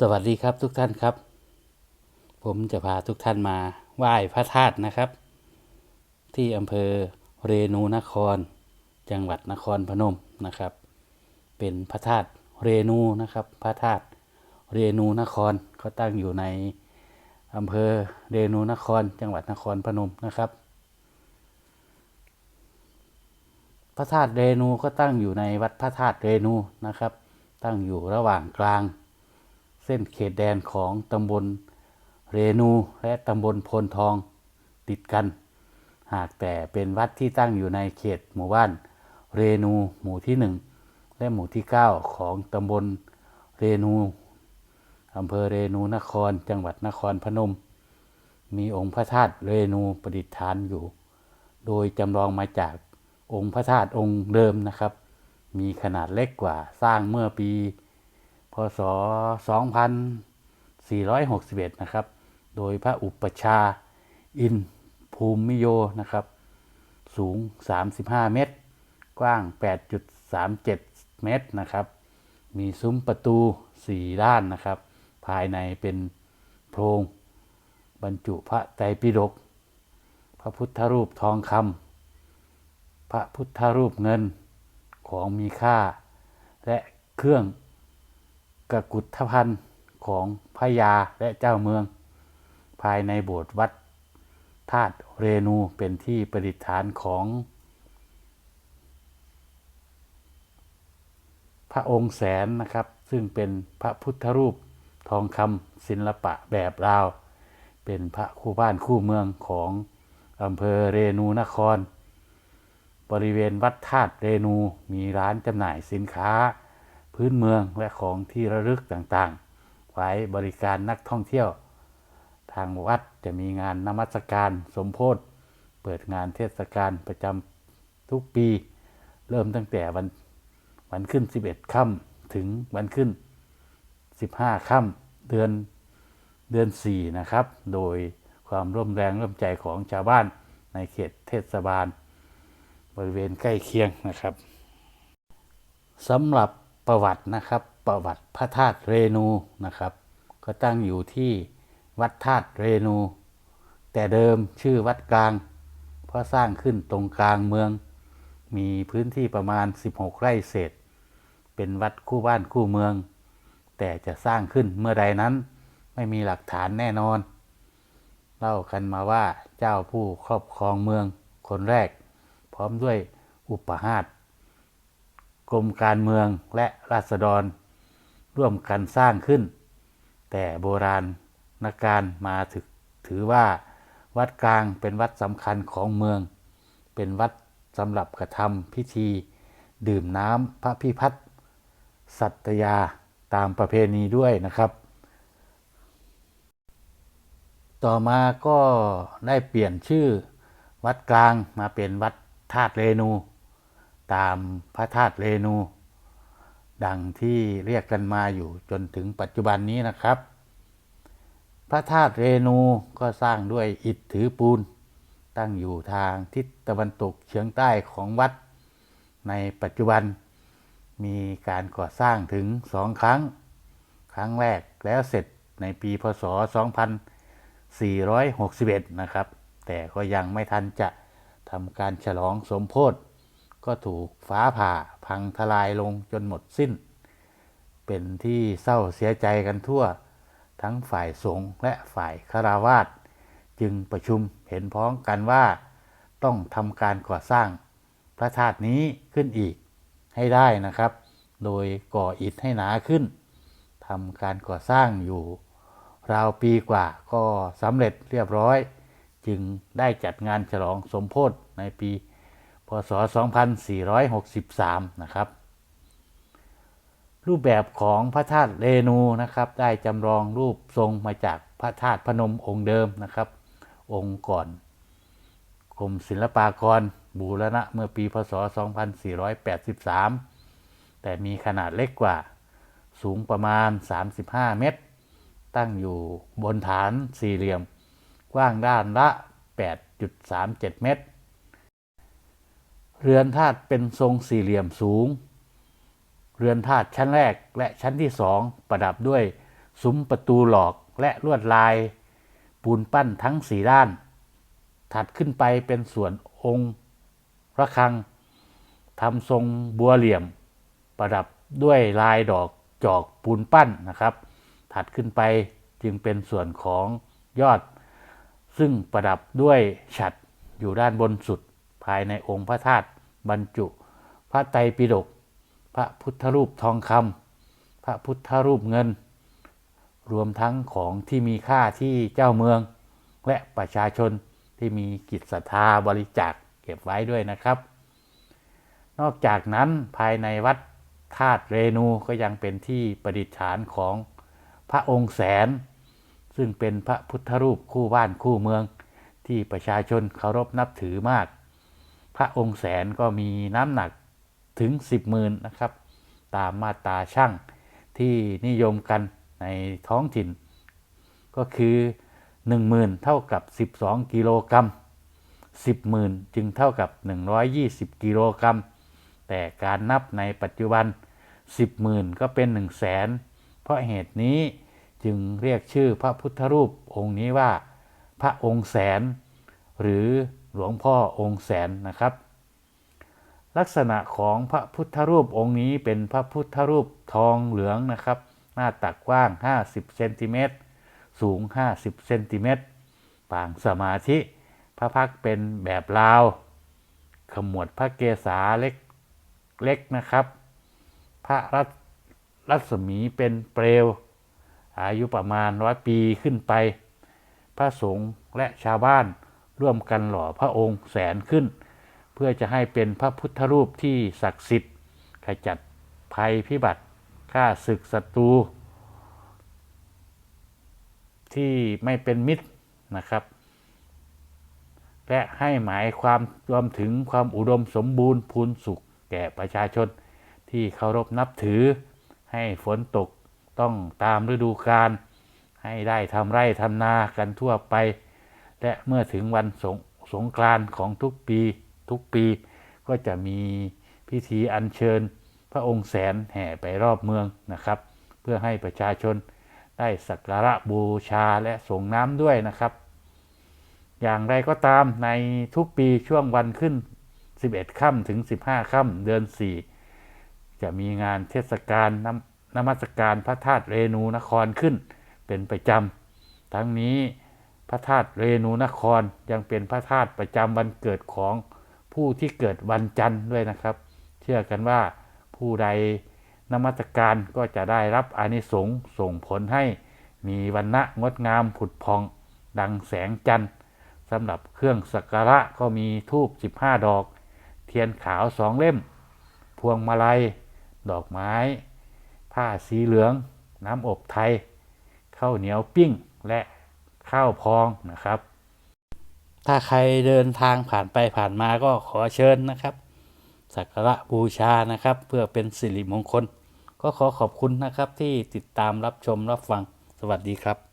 สวัสดีครับทุกท่านครับ ผมจะพาทุกท่านมาไหว้พระธาตุนะครับ ที่อำเภอเรนูนคร จังหวัดนครพนมนะครับ เป็นพระธาตุเรนูนะครับ พระธาตุเรนูนครก็ตั้งอยู่ในอำเภอเรนูนคร จังหวัดนครพนมนะครับ พระธาตุเรนูก็ตั้งอยู่ในวัดพระธาตุเรนูนะครับ ตั้งอยู่ระหว่างกลาง เส้นเขตแดนของตำบลเรนูและตำบลพนทองติดกัน หากแต่เป็นวัดที่ตั้งอยู่ในเขตหมู่บ้านเรนูหมู่ที่หนึ่งและหมู่ที่เก้าของตำบลเรนูอำเภอเรนูนครจังหวัดนครพนม มีองค์พระธาตุเรนูประดิษฐานอยู่ โดยจำลองมาจากองค์พระธาตุองค์เดิมนะครับ มีขนาดเล็กกว่าสร้างเมื่อปี พศ 2461 นะครับ โดยพระอุปชาอินภูมิโยนะครับ สูง 35 เมตร กว้าง 8.37 เมตรนะครับ มีซุ้มประตู 4 ด้านนะครับ ภายในเป็นโพรงบรรจุพระไตรปิฎกพระพุทธรูปทองคำพระพุทธรูปเงินของมีค่า และเครื่อง กกุฏพันธ์ของพระยาและเจ้าเมือง ภายในโบสถ์วัดธาตุเรนูเป็นที่ประดิษฐานของพระองค์แสนนะครับ ซึ่งเป็นพระพุทธรูปทองคำศิลปะแบบลาว เป็นพระคู่บ้านคู่เมืองของอำเภอเรนูนคร บริเวณวัดธาตุเรนูมีร้านจำหน่ายสินค้า พื้นเมืองและของที่ระลึกต่างๆ ไว้บริการนักท่องเที่ยว ทางวัดจะมีงานนมัสการสมโพธิเปิดงานเทศกาลประจำทุกปี เริ่มตั้งแต่วันวันขึ้น 11ค่ำถึงวันขึ้น 15ค่ำเดือนเดือน 4 นะครับ โดยความร่วมแรงร่วมใจของชาวบ้านในเขตเทศบาล บริเวณใกล้เคียงนะครับสำหรับ ประวัตินะครับ ประวัติพระธาตุเรนูนะครับ ก็ตั้งอยู่ที่วัดธาตุเรนู แต่เดิมชื่อวัดกลาง เพราะสร้างขึ้นตรงกลางเมือง มีพื้นที่ประมาณ 16 ไร่เศษ เป็นวัดคู่บ้านคู่เมือง แต่จะสร้างขึ้นเมื่อใดนั้นไม่มีหลักฐานแน่นอน เล่ากันมาว่าเจ้าผู้ครอบครองเมืองคนแรก พร้อมด้วยอุปหาต กรมการเมืองและราษฎร ร่วมกันสร้างขึ้น แต่โบราณนักการมาถถือว่าวัดกลางเป็นวัดสำคัญของเมือง เป็นวัดสำหรับกระทำพิธี ดื่มน้ำพระพิพัฒน์สัตยาตามประเพณีด้วยนะครับ ต่อมาก็ได้เปลี่ยนชื่อวัดกลางมาเป็นวัดธาตุเรนู ตามพระธาตุเรนู ดังที่เรียกกันมาอยู่จนถึงปัจจุบันนี้นะครับ พระธาตุเรนูก็สร้างด้วยอิฐถือปูน ตั้งอยู่ทางทิศตะวันตกเฉียงใต้ของวัด ในปัจจุบันมีการก่อสร้างถึงสองครั้ง ครั้งแรกแล้วเสร็จในปีพศ 2461 นะครับ แต่ก็ยังไม่ทันจะทำการฉลองสมโพธิ ก็ถูกฟ้าผ่าพังทลายลงจนหมดสิ้น เป็นที่เศร้าเสียใจกันทั่ว ทั้งฝ่ายสงฆ์และฝ่ายคาราวาสจึงประชุมเห็นพ้องกันว่า ต้องทำการก่อสร้างพระธาตุนี้ขึ้นอีกให้ได้นะครับ โดยก่ออิฐให้หนาขึ้นทำการก่อสร้างอยู่ราวปีกว่าก็สำเร็จเรียบร้อย จึงได้จัดงานฉลองสมโพธิในปี ศ 2463 นะครับ รูปแบบของพระธาตุเรนูนะครับ ได้จำลองรูปทรงมาจากพระธาตุพนมองค์เดิมนะครับ องค์ก่อนกรมศิลปากรบูรณะเมื่อปี พศ 2483 แต่มีขนาดเล็กกว่าสูงประมาณ 35 เมตร ตั้งอยู่บนฐานสี่เหลี่ยม กว้างด้านละ 8.37 เมตร เรือนธาตุเป็นทรงสี่เหลี่ยมสูง เรือนธาตุชั้นแรกและชั้นที่สองประดับด้วยซุ้มประตูหลอกและลวดลาย ปูนปั้นทั้งสีด้าน ถัดขึ้นไปเป็นส่วนองค์ระฆังทำทรงบัวเหลี่ยม ประดับด้วยลายดอกจอกปูนปั้นนะครับ ถัดขึ้นไปจึงเป็นส่วนของยอด ซึ่งประดับด้วยฉัตรอยู่ด้านบนสุด ภายในองค์พระธาตุบรรจุ พระไตรปิฎกพระพุทธรูปทองคำพระพุทธรูปเงิน รวมทั้งของที่มีค่าที่เจ้าเมือง และประชาชนที่มีกิจศรัทธาบริจาคเก็บไว้ด้วยนะครับ นอกจากนั้นภายในวัดธาตุเรนูก็ยังเป็นที่ประดิษฐานของพระองค์แสน ซึ่งเป็นพระพุทธรูปคู่บ้านคู่เมือง ที่ประชาชนเคารพนับถือมาก พระองค์แสนก็มีน้ำหนักถึง 10หมื่นนะครับ ตามมาตราช่างที่นิยมกันในท้องถิ่น ก็คือ 10,000 เท่ากับ 12 กิโลกรัม10หมื่นจึงเท่ากับ 120 กิโลกรัม แต่การนับในปัจจุบัน 10หมื่นก็เป็น 1 0 0 0 0แสนเพราะเหตุนี้จึงเรียกชื่อพระพุทธรูปองค์นี้ว่า พระองค์แสน หรือ หลวงพ่อองค์แสนนะครับ ลักษณะของพระพุทธรูปองค์นี้เป็นพระพุทธรูปทองเหลืองนะครับ หน้าตักกว้าง 50เซนติเมตรสูง 50เซนติเมตรปางสมาธิ พระพักเป็นแบบลาว ขมวดพระเกศาเล็กเล็กนะครับ พระรัตรัศมีเป็นเปลว อายุประมาณร้อยปีขึ้นไป พระสงฆ์และชาวบ้าน ร่วมกันหล่อพระองค์แสนขึ้น เพื่อจะให้เป็นพระพุทธรูปที่ศักดิ์สิทธิ์ขจัดภัยพิบัติฆ่าศึกศัตรู ที่ไม่เป็นมิตรนะครับ และให้หมายความรวมถึงความอุดมสมบูรณ์พูนสุขแก่ประชาชนที่เคารพนับถือ ให้ฝนตกต้องตามฤดูกาลให้ได้ทำไร่ทำนากันทั่วไป และเมื่อถึงวันสงสงกรานต์ของทุกปีทุกปีก็จะมีพิธีอัญเชิญ พระองค์แสนแห่ไปรอบเมืองนะครับ เพื่อให้ประชาชนได้สักการะบูชาและส่งน้ำด้วยนะครับ อย่างไรก็ตามในทุกปีช่วงวันขึ้น 11ค่ำถึง 15ค่ำเดือน 4 จะมีงานเทศกาลน้ำนมัสการพระธาตุเรนูนครขึ้น เป็นประจำทั้งนี้ พระธาตุเรนูนครยังเป็นพระธาตุประจำวันเกิดของผู้ที่เกิดวันจันทร์ด้วยนะครับ เชื่อกันว่าผู้ใดนมัสการก็จะได้รับอานิสงส์ส่งผลให้มีวันณะงดงามผุดพองดังแสงจันทร์สำหรับเครื่องสักการะก็มีทูบ15 ดอก เทียนขาวสองเล่ม พวงมาลัย ดอกไม้ ผ้าสีเหลือง น้ำอบไทยข้าวเหนียวปิ้ง และ ข้าวพองนะครับ ถ้าใครเดินทางผ่านไปผ่านมาก็ขอเชิญนะครับสักการะบูชานะครับ เพื่อเป็นสิริมงคล ก็ขอขอบคุณนะครับที่ติดตามรับชมรับฟังสวัสดีครับ